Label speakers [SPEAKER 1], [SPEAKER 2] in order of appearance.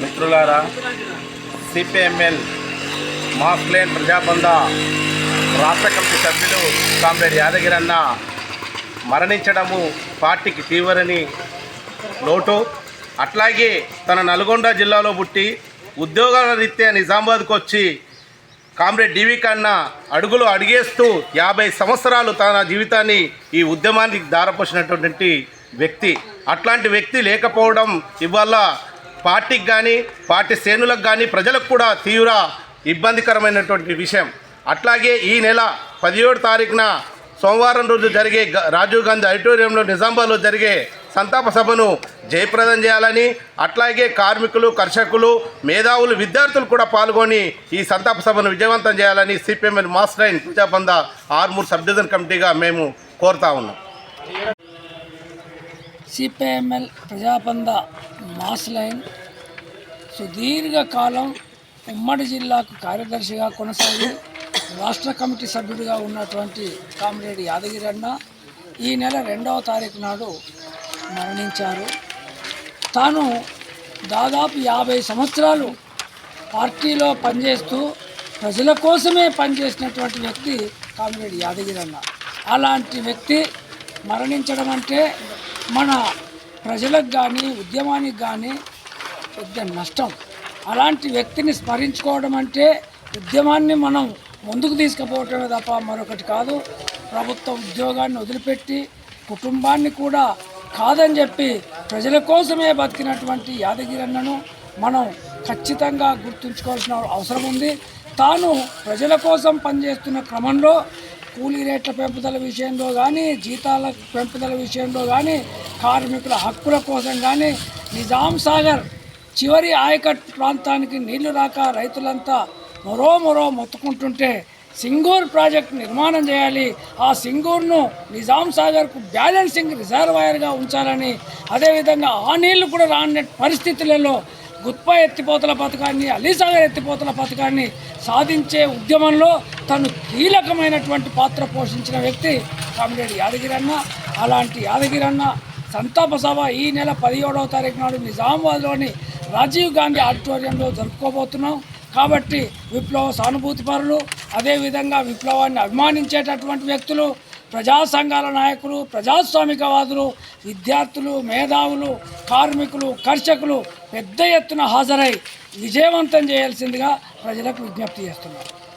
[SPEAKER 1] మిత్రులారా సిపిఎంఎల్ మాస్లేన్ ప్రజాబంధ రాష్ట్ర కమిటీ సభ్యులు కామ్రేడ్ యాదగిరన్న మరణించడము పార్టీకి తీవ్రని లోటు. అట్లాగే తన నల్గొండ జిల్లాలో పుట్టి ఉద్యోగాల రీత్యా నిజామాబాద్కు వచ్చి కామ్రేడ్ డివి కన్నా అడుగులు అడిగేస్తూ యాభై సంవత్సరాలు తన జీవితాన్ని ఈ ఉద్యమానికి దారపోసినటువంటి వ్యక్తి. అట్లాంటి వ్యక్తి లేకపోవడం ఇవాళ పార్టీకి కానీ పార్టీ శ్రేణులకు కానీ ప్రజలకు కూడా తీవ్ర ఇబ్బందికరమైనటువంటి విషయం. అట్లాగే ఈ నెల పదిహేడు తారీఖున సోమవారం రోజు జరిగే రాజీవ్ గాంధీ ఆడిటోరియంలో నిజామాబాద్లో జరిగే సంతాప సభను జయప్రదం చేయాలని అట్లాగే కార్మికులు కర్షకులు మేధావులు విద్యార్థులు కూడా పాల్గొని ఈ సంతాప సభను విజయవంతం చేయాలని సిపిఎంఎల్ మాస్టర్ లైన్ ప్రజాబంధ ఆర్మూర్ సబ్ డివిజన్ కమిటీగా మేము కోరుతా ఉన్నాం.
[SPEAKER 2] సిపిఎంఎల్ ప్రజాబంధ మాస్ లైన్ సుదీర్ఘకాలం ఉమ్మడి జిల్లాకు కార్యదర్శిగా కొనసాగి రాష్ట్ర కమిటీ సభ్యుడిగా ఉన్నటువంటి కామిరెడ్డి యాదగిరి అన్న ఈ నెల రెండవ తారీఖు నాడు మరణించారు. తాను దాదాపు యాభై సంవత్సరాలు పార్టీలో పనిచేస్తూ ప్రజల కోసమే పనిచేసినటువంటి వ్యక్తి కామిరెడ్డి యాదగిరి అన్న. అలాంటి వ్యక్తి మరణించడం అంటే మన ప్రజలకు కానీ ఉద్యమానికి కానీ పెద్ద నష్టం. అలాంటి వ్యక్తిని స్మరించుకోవడం అంటే ఉద్యమాన్ని మనం ముందుకు తీసుకుపోవటమే తప్ప మరొకటి కాదు. ప్రభుత్వ ఉద్యోగాన్ని వదిలిపెట్టి కుటుంబాన్ని కూడా కాదని చెప్పి ప్రజల కోసమే బతికినటువంటి యాదగిరన్నను మనం ఖచ్చితంగా గుర్తుంచుకోవాల్సిన అవసరం ఉంది. తాను ప్రజల కోసం పనిచేస్తున్న క్రమంలో కూలీ రేట్ల పెంపుదల విషయంలో కానీ జీతాల పెంపుదల విషయంలో కానీ కార్మికుల హక్కుల కోసం కానీ నిజాం సాగర్ చివరి ఆయకట్టు ప్రాంతానికి నీళ్ళు రాక రైతులంతా మరో మరో మొత్తుకుంటుంటే సింగూర్ ప్రాజెక్ట్ నిర్మాణం చేయాలి. ఆ సింగూర్ను నిజాం సాగర్కు బ్యాలెన్సింగ్ రిజర్వాయర్గా ఉంచాలని అదేవిధంగా ఆ నీళ్ళు కూడా రాని పరిస్థితులలో గుత్పా ఎత్తిపోతల పథకాన్ని అలీసాగర్ ఎత్తిపోతల పథకాన్ని సాధించే ఉద్యమంలో తను కీలకమైనటువంటి పాత్ర పోషించిన వ్యక్తి కామిరెడ్డి యాదగిరన్న. అలాంటి యాదగిరన్న సంతాప సభ ఈ నెల పదిహేడవ తారీఖు నాడు నిజామాబాద్లోని రాజీవ్ గాంధీ ఆడిటోరియంలో జరుపుకోబోతున్నాం. కాబట్టి విప్లవ సానుభూతిపరులు అదేవిధంగా విప్లవాన్ని అభిమానించేటటువంటి వ్యక్తులు ప్రజా సంఘాల నాయకులు ప్రజాస్వామికవాదులు విద్యార్థులు మేధావులు కార్మికులు కర్షకులు పెద్ద ఎత్తున హాజరై విజయవంతం చేయాల్సిందిగా ప్రజలకు విజ్ఞప్తి చేస్తున్నారు